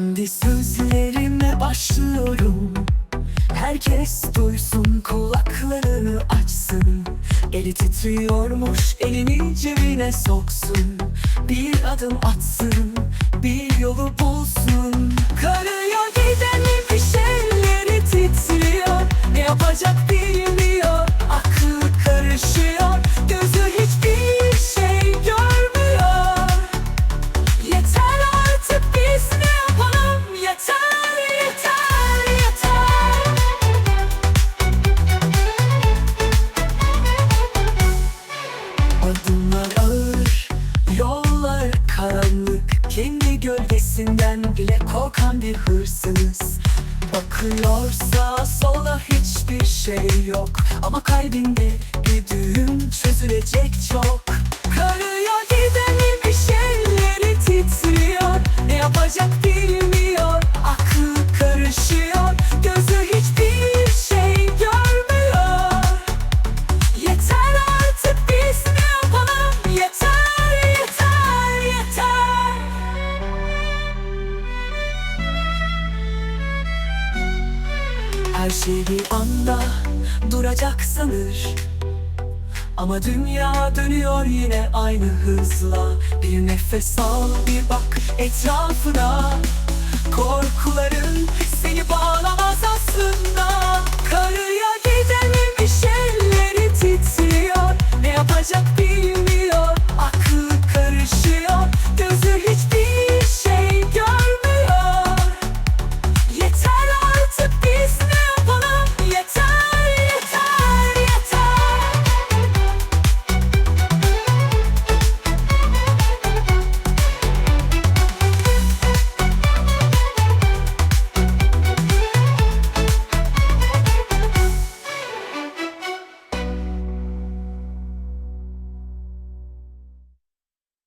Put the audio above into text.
Şimdi sözlerime başlıyorum. Herkes duysun kulaklarını açsın. Eli titriyormuş elini cebine soksun. Bir adım atsın. Adımlar ağır, yollar karanlık. Kendi gölgesinden bile korkan bir hırsız Bakıyor sağa sola hiçbir şey yok. Ama kalbinde bir düğüm Her şey bir anda duracak sanır. Ama dünya dönüyor yine aynı hızla. Bir nefes al bir bak etrafına. Korkuların seni Karı